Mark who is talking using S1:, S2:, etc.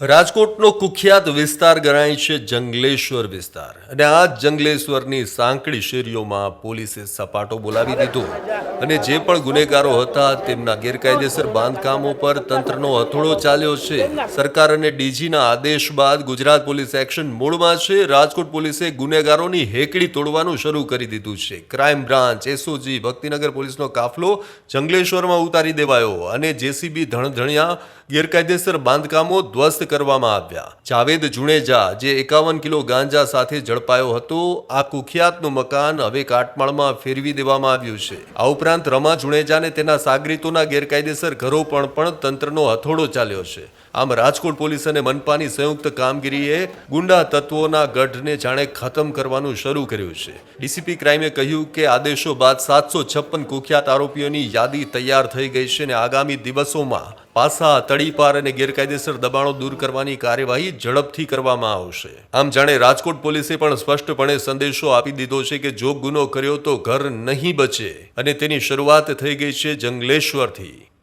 S1: રાજકોટનો કુખ્યાત વિસ્તાર ગણાય છે જંગલેશ્વર વિસ્તાર. અને આ જંગલેશ્વરની સાંકડી શેરીઓમાં પોલીસે સપાટો બોલાવી દીધો. અને જે પણ ગુનેગારો હતા તેમના ગેરકાયદેસર બાંધકામો પર તંત્રનો હથોડો ચાલ્યો છે. સરકાર અને ડીજીના આદેશ બાદ ગુજરાત પોલીસ એક્શન મોડમાં છે. રાજકોટ પોલીસે ગુનેગારોની હેકડી તોડવાનું શરૂ કરી દીધું છે. ક્રાઇમ બ્રાન્ચ, એસઓજી, ભક્તિનગર પોલીસનો કાફલો જંગલેશ્વરમાં ઉતારી દેવાયો. અને જેસીબી ધણધણિયા ગેરકાયદેસર બાંધકામો ધ્વસ્ત કરવામાં આવ્યા. જાવેદ જુણેજા જે એકાવન કિલો ગાંજા સાથે ઝડપાયો હતો, આ કુખ્યાતનું મકાન હવે કાટમાળમાં ફેરવી દેવામાં આવ્યું છે. આ ઉપરાંત રમા જુણેજાને તેના સાગરીતોના ગેરકાયદેસર ઘરો પણ પણ તંત્રનો હથોડો ચાલ્યો છે. આમ રાજકોટ પોલીસ અને મનપાની સંયુક્ત કામગીરીએ ગુંડા તત્વોના ગઢને જાણે ખતમ કરવાનું શરૂ કર્યું છે. ડીસીપી ક્રાઇમે કહ્યું કે આદેશો બાદ સાતસો છપ્પન કુખ્યાત આરોપીઓની યાદી તૈયાર થઈ ગઈ છે અને આગામી દિવસોમાં પાસા, તડીપાર અને ગેરકાયદેસર દબાણો દૂર કરવાની કાર્યવાહી ઝડપથી કરવામાં આવશે. આમ જાણે રાજકોટ પોલીસે પણ સ્પષ્ટપણે સંદેશો આપી દીધો છે કે જો ગુનો કર્યો તો ઘર નહીં બચે. અને તેની શરૂઆત થઈ ગઈ છે જંગલેશ્વરથી.